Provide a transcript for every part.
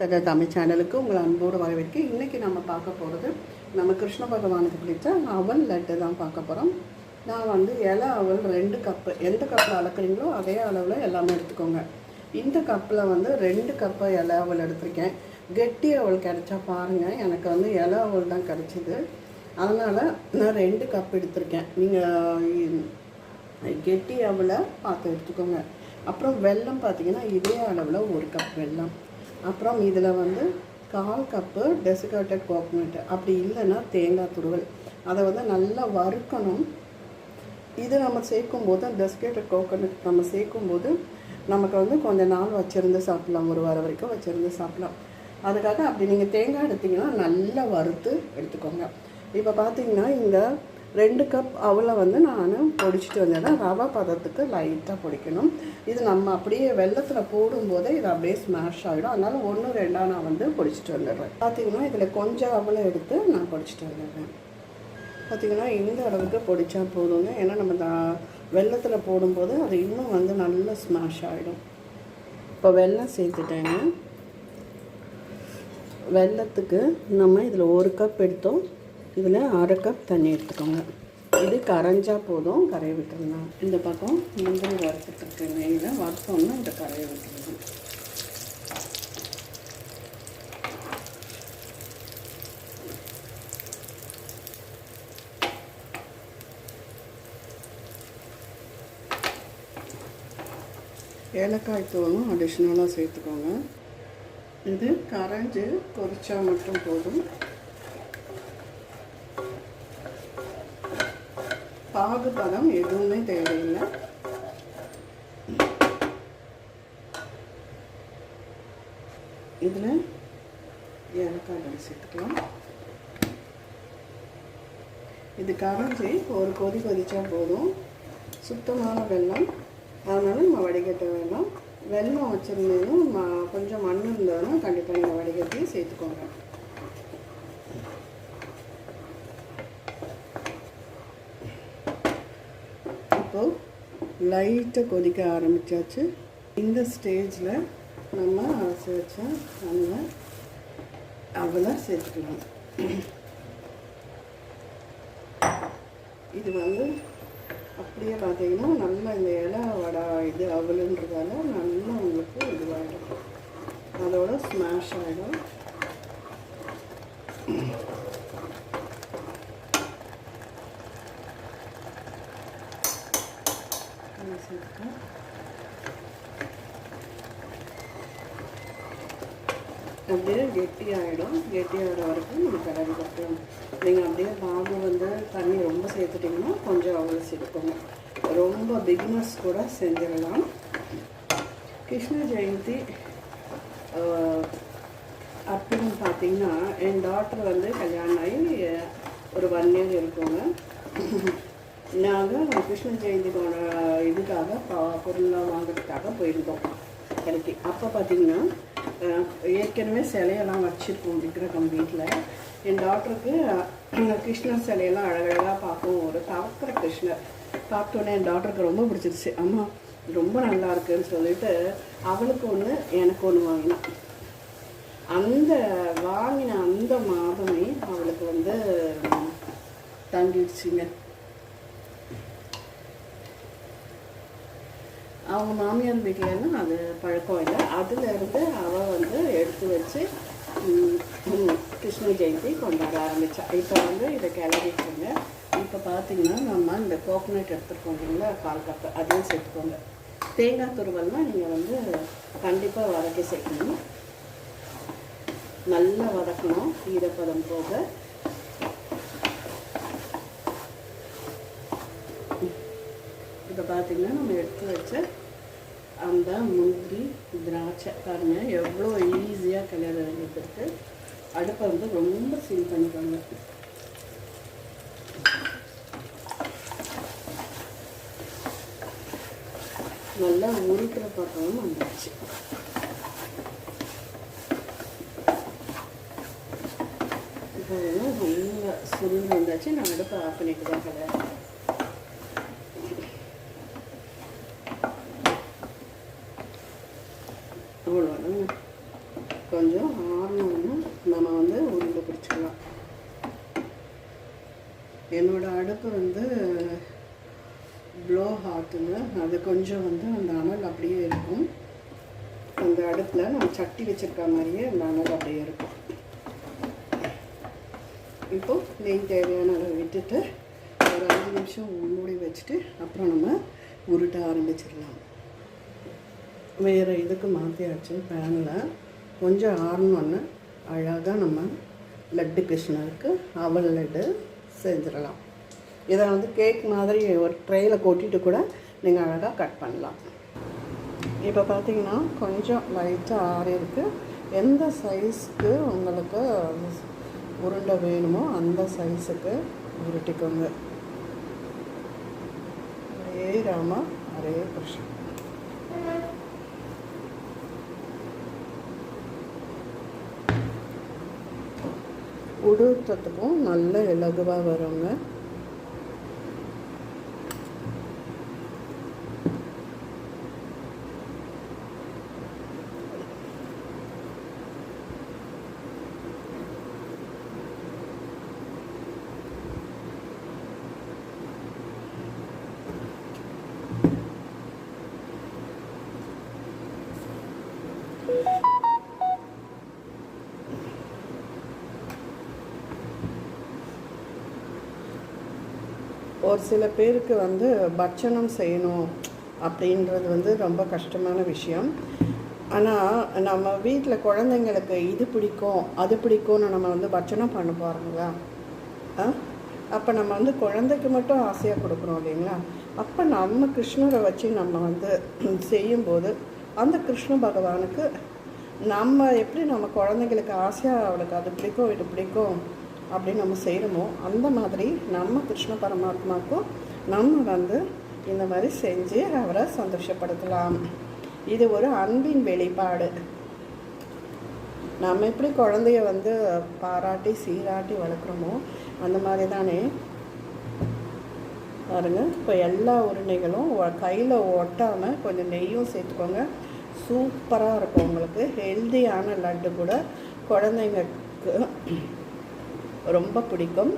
தட தமிழ் சேனலுக்கு உங்களை அன்போடு வரவேற்க இன்றைக்கி நம்ம பார்க்க போகிறது நம்ம கிருஷ்ண பகவானுக்கு பிடிச்ச அவல் லட்டு தான் பார்க்க போகிறோம் நான் வந்து இலை அவல் ரெண்டு கப்பு எந்த கப்பில் அளக்குறீங்களோ அதே அளவில் எல்லாமே எடுத்துக்கோங்க. இந்த கப்பில் வந்து ரெண்டு கப்பு இலை அவல் எடுத்திருக்கேன். கெட்டி அவல் கிடச்சா பாருங்கள் எனக்கு வந்து இலை அவல் தான் கிடச்சிது. அதனால் நான் ரெண்டு கப் எடுத்திருக்கேன். நீங்கள் கெட்டி அவலை பார்த்து எடுத்துக்கோங்க. அப்புறம் வெல்லம் பார்த்தீங்கன்னா இதே அளவில் ஒரு கப் வெல்லம். அப்புறம் இதில் வந்து கால் கப்பு டெசிகேட்டட் கோகோனட் அப்படி இல்லைன்னா தேங்காய் துருவல். அதை வந்து நல்லா வறுக்கணும். இது நம்ம சேர்க்கும்போது டெசிகேட்டட் கோகோனட் நம்ம சேர்க்கும்போது நமக்கு வந்து கொஞ்ச நாள் வச்சுருந்து சாப்பிட்லாம். ஒரு வாரம் வரைக்கும் வச்சுருந்து சாப்பிட்லாம். அதுக்காக அப்படி நீங்கள் தேங்காய் எடுத்தீங்கன்னா நல்லா வறுத்து எடுத்துக்கோங்க. இப்போ பார்த்தீங்கன்னா இந்த ரெண்டு கப் அவலை வந்து நான் பொடிச்சிட்டு வந்தேன்னா ரவா பதத்துக்கு லைட்டாக பொடிக்கணும். இது நம்ம அப்படியே வெள்ளத்தில் போடும்போதே இது அப்படியே ஸ்மாஷ் ஆகிடும் அதனால் ஒன்று ரெண்டாக நான் வந்து பொடிச்சிட்டு வந்துடுறேன். பார்த்தீங்கன்னா இதில் கொஞ்சம் அவலை எடுத்து நான் பொடிச்சிட்டு வந்துடுறேன். பார்த்தீங்கன்னா இந்த அளவுக்கு பொடிச்சா போதுங்க. ஏன்னா நம்ம த வெள்ளத்தில் போடும்போது அது இன்னும் வந்து நல்லா ஸ்மாஷ் ஆகிடும் இப்போ வெல்லம் சேர்த்துட்டேங்க. வெள்ளத்துக்கு நம்ம இதில் ஒரு கப் எடுத்தோம். இதில் அரை கப் தண்ணி எடுத்துக்கோங்க. இது கரைஞ்சால் போதும் கரைய விட்டுருந்தோம் இந்த பக்கம் முந்திரி வறுத்துட்ருக்கு நெய்யில் வறுத்தோம்னா இந்த கரைய விட்டுருந்தோம் ஏலக்காய் தூளும் அடிஷ்னலாக சேர்த்துக்கோங்க. இது கரைஞ்சி பொரிச்சா மட்டும் போதும். பாகு பதம் எதுவுமே தேவையில்லை. இதில் ஏலக்காய் தடவை சேர்த்துக்கலாம். இது கரைஞ்சி ஒரு கொதி கொதித்தா போதும். சுத்தமான வெல்லம். அதனால் நம்ம வடிகட்ட வேண்டாம். வெல்லம் வச்சுருந்தீங்கன்னா கொஞ்சம் மண் இருந்ததுன்னா கண்டிப்பாக நீங்கள் வடிகட்டி சேர்த்துக்கோங்க. இப்போது லைட்டாக கொதிக்க ஆரம்பித்தாச்சு இந்த ஸ்டேஜில் நம்ம அரைச்சி நம்ம அவளை சேர்த்துக்கலாம். இது வந்து அப்படியே பார்த்தீங்கன்னா நல்லா இந்த இலை வடை இது அவலுன்றதால நல்லா உங்களுக்கு இதுவாகிடும் அதோட ஸ்மாஷ் ஆகிடும் சேர்த்துக்கலாம் அப்படியே கெட்டி ஆகிடும் கெட்டி ஆகிற வரைக்கும் நம்ம கிளறி கொடுக்கணும் நீங்கள் அப்படியே பாம்பு வந்து தண்ணி ரொம்ப சேர்த்துட்டிங்கன்னா கொஞ்சம் அவ்வளோ சேர்த்துக்கோங்க ரொம்ப பிகினர்ஸ் கூட செஞ்சிடலாம். கிருஷ்ண ஜெயந்தி அப்படின்னு பார்த்தீங்கன்னா என் டாக்டர் வந்து கல்யாணம் ஆகி ஒரு ஒன் இயர் இருக்குங்க. நாங்கள் கிருஷ்ண ஜெயந்தியோட இதுக்காக பொருளாக வாங்குறதுக்காக போயிருந்தோம். கடைக்கு. அப்போ பார்த்தீங்கன்னா ஏற்கனவே சிலையெல்லாம் வச்சுருக்கோம் விக்கிரகம் வீட்டில் என் டாக்டருக்கு கிருஷ்ணர் சிலையெல்லாம் அழகழகாக பார்க்கும் ஒரு தவக்கிற கிருஷ்ணர். பார்த்தோன்னே என் டாக்டருக்கு ரொம்ப பிடிச்சிருச்சு. அம்மா ரொம்ப நல்லா இருக்குன்னு சொல்லிட்டு அவளுக்கு ஒன்று எனக்கு ஒன்று வாங்கினான். அந்த வாங்கின அந்த மாதமே அவளுக்கு வந்து தங்கிடுச்சுங்க. அவங்க மாமியார் வீட்டிலலாம் அது பழக்கம் இல்லை. அதுலேருந்து அவள் வந்து எடுத்து வச்சு கிருஷ்ண ஜெயந்தி கொண்டாட ஆரம்பித்தா இப்போ வந்து இதை கிளறிட்டுங்க இப்போ பார்த்தீங்கன்னா நம்ம இந்த கோகோனட் எடுத்துருக்கோம் இல்லைங்களா கால் கப்பு. அதையும் சேர்த்துக்கோங்க. தேங்காய் துருவல்னால் நீங்கள் வந்து கண்டிப்பாக வதக்கி சேர்க்கணும். நல்லா வதக்கணும். ஈரப்பதம் போக. இப்போ பார்த்தீங்கன்னா நம்ம எடுத்து வச்ச அந்த முந்திரி திராட்சை பாருங்கள் எவ்வளோ ஈஸியாக கல்யாணம் வேண்டியது அடுப்பை வந்து ரொம்ப சீல் பண்ணிக்கோங்க. நல்லா உருட்டுற பக்கமும் வந்துடுச்சு இப்போ ரொம்ப சுருள் வந்தாச்சு நான் அடுப்பை ஆஃப் பண்ணிட்டு தான் கிடையாது அவ்வளோதான் கொஞ்சம் ஆறணும்னு நம்ம வந்து உருண்டை பிடிச்சிக்கலாம். என்னோடய அடுப்பு வந்து ப்ளோ ஹாட்டுங்க அது கொஞ்சம் வந்து அந்த அனல் அப்படியே இருக்கும். அந்த அடுப்பில் நம்ம சட்டி வச்சுருக்க மாதிரியே அந்த அனல் அப்படியே இருக்கும். இப்போது நெய் தேவையான விட்டுட்டு ஒரு அஞ்சு நிமிஷம் மூடி வச்சுட்டு அப்புறம் நம்ம உருட்ட ஆரம்பிச்சிடலாம். வேறு இதுக்கு மாற்றியாச்சு பேனில் கொஞ்சம் ஆறணுன்னு அழகாக நம்ம லட்டு கிருஷ்ணருக்கு அவல் லட்டு செஞ்சிடலாம். இதை வந்து கேக் மாதிரி ஒரு ட்ரேயில் கொட்டிட்டு கூட நீங்கள் அழகாக கட் பண்ணலாம். இப்போ பார்த்தீங்கன்னா கொஞ்சம் லைட்டாக ஆறிருக்கு எந்த சைஸ்க்கு உங்களுக்கு உருண்டை வேணுமோ அந்த சைஸுக்கு உருட்டிக்கோங்க. ஹரே ராமா ஹரே கிருஷ்ணன் உடுத்துறதுக்கும் நல்ல இலகுவாக வருங்க. ஒரு சில பேருக்கு வந்து பட்சணம் செய்யணும் அப்படின்றது வந்து ரொம்ப கஷ்டமான விஷயம். ஆனால் நம்ம வீட்டில் குழந்தைங்களுக்கு இது பிடிக்கும் அது பிடிக்கும்னு நம்ம வந்து பட்சணம் பண்ண போகிறோங்களா ஆ? அப்போ நம்ம வந்து குழந்தைக்கு மட்டும் ஆசையாக கொடுக்குறோம் இல்லைங்களா? அப்போ நம்ம கிருஷ்ணரை வச்சு நம்ம வந்து செய்யும்போது அந்த கிருஷ்ண பகவானுக்கு நம்ம எப்படி நம்ம குழந்தைங்களுக்கு ஆசையாக அவளுக்கு அது பிடிக்கும் இது பிடிக்கும் அப்படின்னு நம்ம செய்கிறோமோ அந்த மாதிரி நம்ம கிருஷ்ண பரமாத்மாவுக்கும் நம்ம வந்து இந்த மாதிரி செஞ்சு அவரை சந்தோஷப்படுத்தலாம். இது ஒரு அன்பின் வெளிப்பாடு. நம்ம எப்படி குழந்தைய வந்து பாராட்டி சீராட்டி வளர்க்குறோமோ அந்த மாதிரி தானே. பாருங்கள் இப்போ எல்லா உருண்டைகளும் கையில் ஒட்டாமல் கொஞ்சம் நெய்யும் சேர்த்துக்கோங்க. சூப்பராக இருக்கும் உங்களுக்கு. ஹெல்த்தியான லட்டு கூட குழந்தைங்களுக்கு ரொம்ப பிடிக்கும்.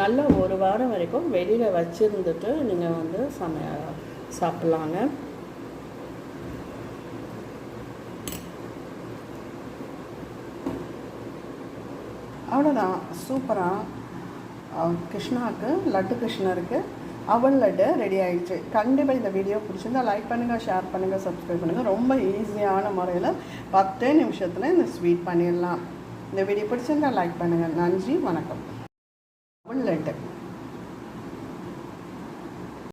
நல்லா ஒரு வாரம் வரைக்கும் வெளியில் வச்சுருந்துட்டு நீங்கள் வந்து சமைய சாப்பிட்லாங்க. அவ்வளோதான் சூப்பராக கிருஷ்ணாவுக்கு லட்டு கிருஷ்ணருக்கு அவன் லட்டு ரெடி ஆகிடுச்சு கண்டிப்பாக இந்த வீடியோ பிடிச்சிருந்தா லைக் பண்ணுங்கள் ஷேர் பண்ணுங்கள் சப்ஸ்கிரைப் பண்ணுங்கள் ரொம்ப ஈஸியான முறையில் பத்தே நிமிஷத்தில் இந்த ஸ்வீட் பண்ணிடலாம். இந்த வீடியோ பிடிச்சிருந்தா லைக் பண்ணுங்கள் நன்றி வணக்கம். அவன் லட்டு.